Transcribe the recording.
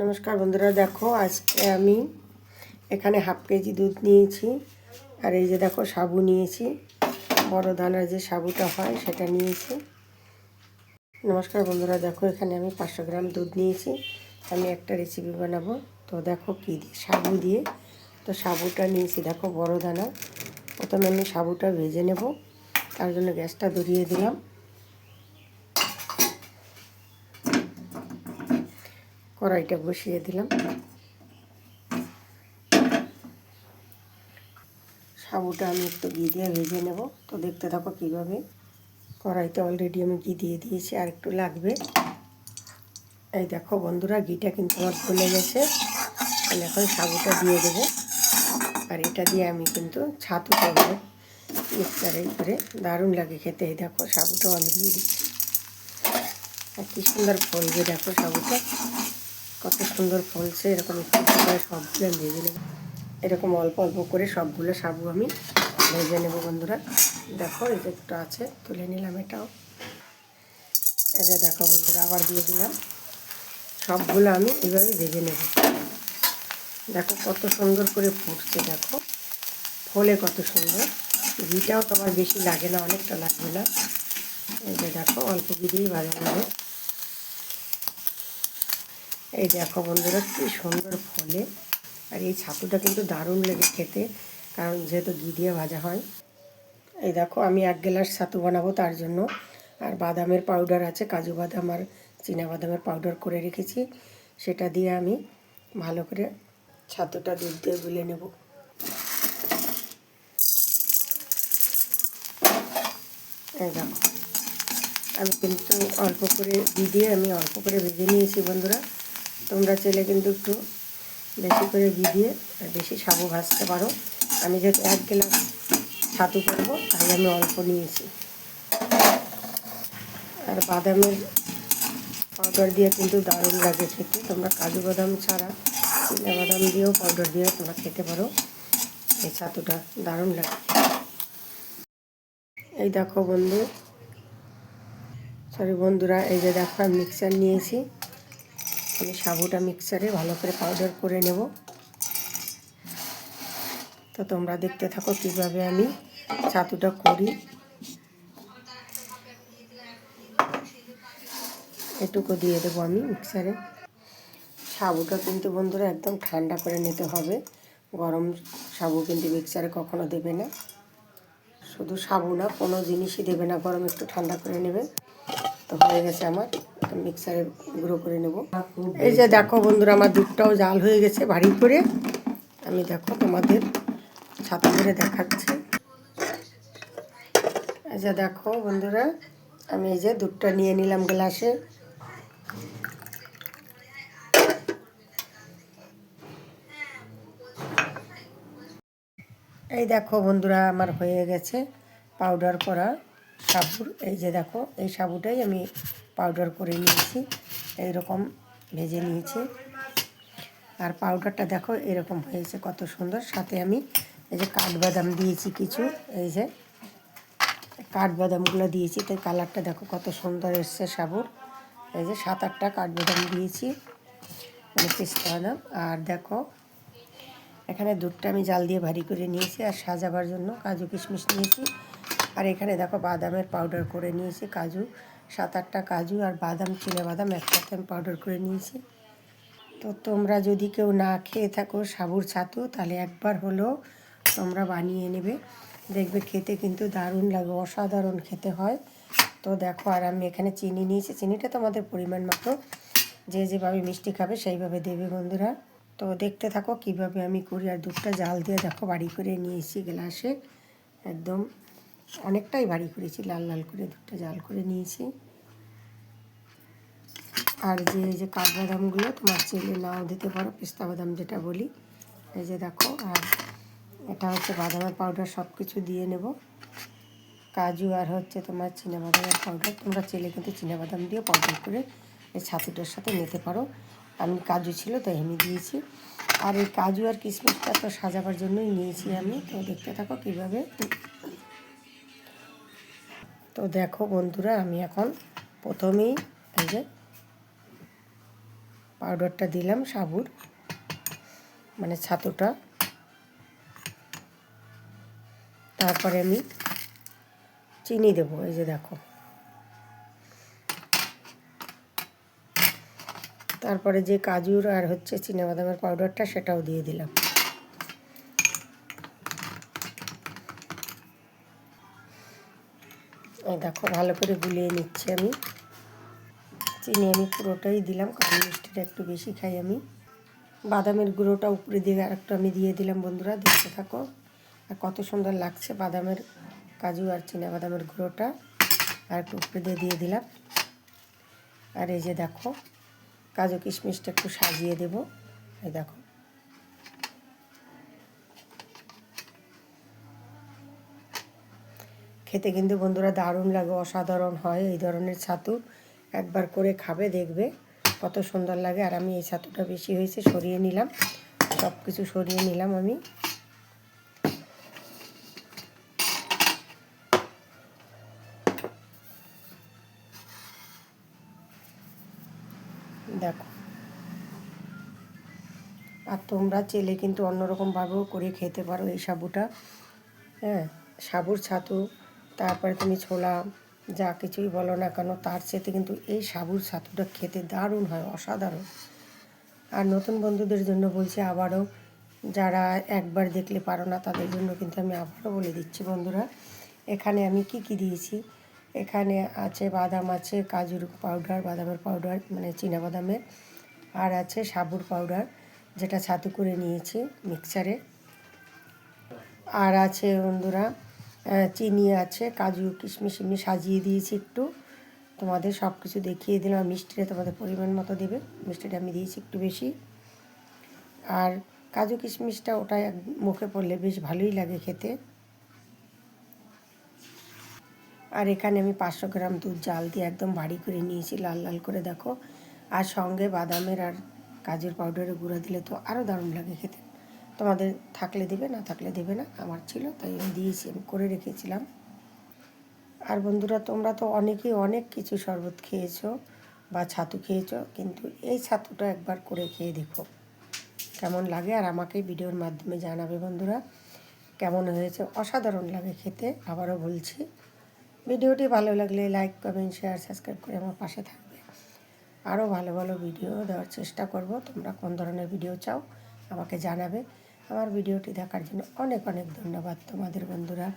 নমস্কার বন্ধুরা, দেখো আজকে আমি এখানে হাফ কেজি দুধ নিয়েছি। আর এই যে দেখো সাবু নিয়েছি। বড় দানার যে সাবুটা হয় সেটা নিয়েছি। নমস্কার বন্ধুরা, দেখো এখানে আমি পাঁচশো গ্রাম দুধ নিয়েছি। আমি একটা রেসিপি বানাবো। তো দেখো কী দিয়ে সাবু দিয়ে। তো সাবুটা নিয়েছি, দেখো বড় দানা। প্রথমে আমি সাবুটা ভেজে নেব। তার জন্য গ্যাসটা ধরিয়ে দিলাম। কড়াইটা বসিয়ে দিলাম। সাবুটা আমি একটু ঘি দিয়ে ভেজে নেব। তো দেখতে থাকো কীভাবে কড়াইতে অলরেডি আমি ঘি দিয়ে দিয়েছি, আর একটু লাগবে। এই দেখো বন্ধুরা, ঘিটা কিন্তু আমার ফুলে গেছে। আমি এখন সাবুটা দিয়ে দেবো। আর এটা দিয়ে আমি কিন্তু ছাতু করব। মিক্সারে করে দারুণ লাগে খেতে। এই দেখো সাবুটাও আমি দিয়ে দিচ্ছি। আর কী সুন্দর ফলবে দেখো সাবুটা। কত সুন্দর ফলছে, এরকম একটু করে সবগুলো ভেজে নেব। এরকম অল্প অল্প করে সবগুলো সাবু আমি ভেজে নেব বন্ধুরা। দেখো, এই যে একটু আছে, তুলে নিলাম এটাও। এই যে দেখো বন্ধুরা, আবার দিয়ে দিলাম। সবগুলো আমি এইভাবে ভেজে নেব। দেখো কত সুন্দর করে ফুটছে, দেখো। ফলে কত সুন্দর। ঘিটাও তোমার বেশি লাগে না, অনেকটা লাগবে না। এই যে দেখো, অল্প ঘি দিয়েই যাবে এই দেখো বন্ধুরা, কি সুন্দর ফলে। আর এই ছাতুটা কিন্তু দারুণ লেগে খেতে, কারণ যেহেতু ঘি দিয়ে ভাজা হয়। এই দেখো, আমি এক গ্লাস ছাতু বানাবো তার জন্য। আর বাদামের পাউডার আছে, কাজু বাদাম আর বাদামের পাউডার করে রেখেছি। সেটা দিয়ে আমি ভালো করে ছাতুটা দুধ দিয়ে গুলে নেব। এই দেখো, আমি কিন্তু অল্প করে দিয়ে আমি অল্প করে ভেজে নিয়েছি বন্ধুরা। তোমরা চাইলে কিন্তু একটু বেশি করে ঘি দিয়ে বেশি সাবু ভাজতে পারো। আমি যেহেতু এক গ্লাস ছাতু করব, তাই আমি অল্প নিয়েছি। আর বাদামের পাউডার দিয়ে কিন্তু দারুণ লাগে খেতে। তোমরা কাজু বাদাম ছাড়া চিনা বাদাম দিয়েও পাউডার দিয়ে তোমরা খেতে পারো। এই ছাতুটা দারুণ লাগে এই দেখো বন্ধু সরি বন্ধুরা, এই যে দেখো মিক্সার নিয়েছি। আমি সাবুটা মিক্সারে ভালো করে পাউডার করে নেব। তো তোমরা দেখতে থাকো কীভাবে আমি ছাতুটা করি। এটুকু দিয়ে দেবো আমি মিক্সারে। সাবুটা কিন্তু বন্ধুরা একদম ঠান্ডা করে নিতে হবে। গরম সাবু কিন্তু মিক্সারে কখনো দেবে না। শুধু সাবু না, কোনো জিনিসই দেবে না। গরম একটু ঠান্ডা করে নেবে। তো হয়ে গেছে আমার। মিক্সারে গুঁড়ো করে নেব। এই যে দেখো বন্ধুরা, আমার দুধটাও জাল হয়ে গেছে ভারী করে। আমি দেখো তোমাদের ছাতা করে দেখাচ্ছি। এই যে দেখো বন্ধুরা, আমি এই যে দুধটা নিয়ে নিলাম গ্লাসে। এই দেখো বন্ধুরা, আমার হয়ে গেছে পাউডার করা। সাবুর এই যে দেখো, এই সাবুটাই আমি পাউডার করে নিয়েছি, এইরকম ভেজে নিয়েছি। আর পাউডারটা দেখো, এরকম হয়েছে কত সুন্দর। সাথে আমি এই যে কাঠবাদাম দিয়েছি কিছু, এই যে কাঠবাদামগুলো দিয়েছি, তাই কালারটা দেখো কত সুন্দর এসছে সাবুর। এই যে সাত আটটা কাঠবাদাম দিয়েছি মানে পিস্তা বাদাম আর দেখো, এখানে দুধটা আমি জাল দিয়ে ভারী করে নিয়েছি আর সাজাবার জন্য কাজু কিশমিশ নিয়েছি। আর এখানে দেখো বাদামের পাউডার করে নিয়েছি, কাজু সাত আটটা কাজু আর বাদাম, চিনে বাদাম একসাথে আমি পাউডার করে নিয়েছি। তো তোমরা যদি কেউ না খেয়ে থাকো সাবুর ছাতু, তাহলে একবার হলেও তোমরা বানিয়ে নেবে। দেখবে খেতে কিন্তু দারুণ লাগে, অসাধারণ খেতে হয়। তো দেখো আর আমি এখানে চিনি নিয়েছি, চিনিটা তোমাদের পরিমাণ মতো। যে যেভাবে মিষ্টি খাবে সেইভাবে দেবে বন্ধুরা। তো দেখতে থাকো কীভাবে আমি করি। আর দুধটা জাল দিয়ে দেখো বাড়ি করে নিয়েছি গ্লাসে, একদম। অনেকটাই বাড়ি করেছি, লাল লাল করে দুধটা জাল করে নিয়েছি। আর যে, এই যে কাঠবাদামগুলো তোমার চেলে নাও দিতে পারো, পিস্তা বাদাম যেটা বলি, এই যে দেখো, আর এটা হচ্ছে বাদামের পাউডার সব কিছু দিয়ে নেব। কাজু আর হচ্ছে তোমার বাদামের পাউডার তোমরা চেলে কিন্তু বাদাম দিয়ে পাউডার করে এই ছাতুটার সাথে নিতে পারো। আমি কাজু ছিল তো আমি দিয়েছি। আর এই কাজু আর কিশমিশটা তো সাজাবার জন্যই নিয়েছি আমি, তো দেখতে থাকো কীভাবে তো দেখো বন্ধুরা, আমি এখন প্রথমেই এই যে পাউডারটা দিলাম সাবুর মানে ছাতুটা। তারপরে আমি চিনি দেবো, এই যে দেখো। তারপরে যে কাজুর আর হচ্ছে বাদামের পাউডারটা সেটাও দিয়ে দিলাম। দেখো, ভালো করে গুলিয়ে নিচ্ছি আমি। চিনি আমি পুরোটাই দিলাম, কারণ মিষ্টিটা একটু বেশি খাই আমি। বাদামের গুঁড়োটা উপরে দিয়ে আরেকটু আমি দিয়ে দিলাম, বন্ধুরা, দেখতে থাকো। আর কত সুন্দর লাগছে বাদামের কাজু আর চিনা বাদামের গুঁড়োটা। আর একটু উপরে দিয়ে দিয়ে দিলাম। আর এই যে দেখো, কাজু কিশমিশটা একটু সাজিয়ে দেবো। এই দেখো খেতে কিন্তু বন্ধুরা দারুণ লাগে, অসাধারণ হয় এই ধরনের ছাতু। একবার করে খাবে, দেখবে কত সুন্দর লাগে। আর আমি এই ছাতুটা বেশি হয়েছে, সরিয়ে নিলাম। সব কিছু সরিয়ে নিলাম আমি। দেখো। আর তোমরা চেলে কিন্তু অন্যরকমভাবেও করে খেতে পারো এই সাবুটা। হ্যাঁ সাবুর ছাতু তারপরে তুমি ছোলা, যা কিছুই বলো না কেন, তার সাথে কিন্তু এই সাবুর ছাতুটা খেতে দারুণ হয়, অসাধারণ। আর নতুন বন্ধুদের জন্য বলছি আবারও, যারা একবার দেখলে পারো না, তাদের জন্য কিন্তু আমি আবারও বলে দিচ্ছি বন্ধুরা, এখানে আমি কি কি দিয়েছি? এখানে আছে বাদাম আছে, কাজুর পাউডার বাদামের পাউডার মানে বাদামের, আর আছে সাবুর পাউডার যেটা ছাতু করে নিয়েছি মিক্সারে আর আছে বন্ধুরা চিনি আছে, কাজু, কিশমিশ এমনি সাজিয়ে দিয়েছি একটু। তোমাদের সব কিছু দেখিয়ে দিলাম। মিষ্টিটা তোমাদের পরিমাণ মতো দেবে। মিষ্টিটা আমি দিয়েছি একটু বেশি। আর কাজু, কিশমিশটা ওটা মুখে পড়লে বেশ ভালোই লাগে খেতে। আর এখানে আমি পাঁচশো গ্রাম দুধ জাল দিয়ে একদম বাড়ি করে নিয়েছি, লাল লাল করে, দেখো। আর সঙ্গে বাদামের আর কাজুর পাউডারের গুঁড়ো দিলে তো আরও দারুণ লাগে খেতে। তোমাদের থাকলে দেবে, না থাকলে দেবে না, আমার ছিল, তাই আমি দিয়েছি, আমি করে রেখেছিলাম। আর বন্ধুরা, তোমরা তো অনেকেই অনেক কিছু শরবত খেয়েছো বা ছাতু খেয়েছো, কিন্তু এই ছাতুটা একবার করে খেয়ে দেখো। কেমন লাগে আর আমাকে ভিডিওর মাধ্যমে জানাবে বন্ধুরা। কেমন হয়েছে? অসাধারণ লাগে খেতে, আবারও বলছি। ভিডিওটি ভালো লাগলে লাইক কমেন্ট শেয়ার সাবস্ক্রাইব করে আমার পাশে থাকবে। আরও ভালো ভালো ভিডিও দেওয়ার চেষ্টা করব, তোমরা কোন ধরনের ভিডিও চাও আমাকে জানাবে। আমার ভিডিওটি দেখার জন্য অনেক অনেক ধন্যবাদ তোমাদের বন্ধুরা।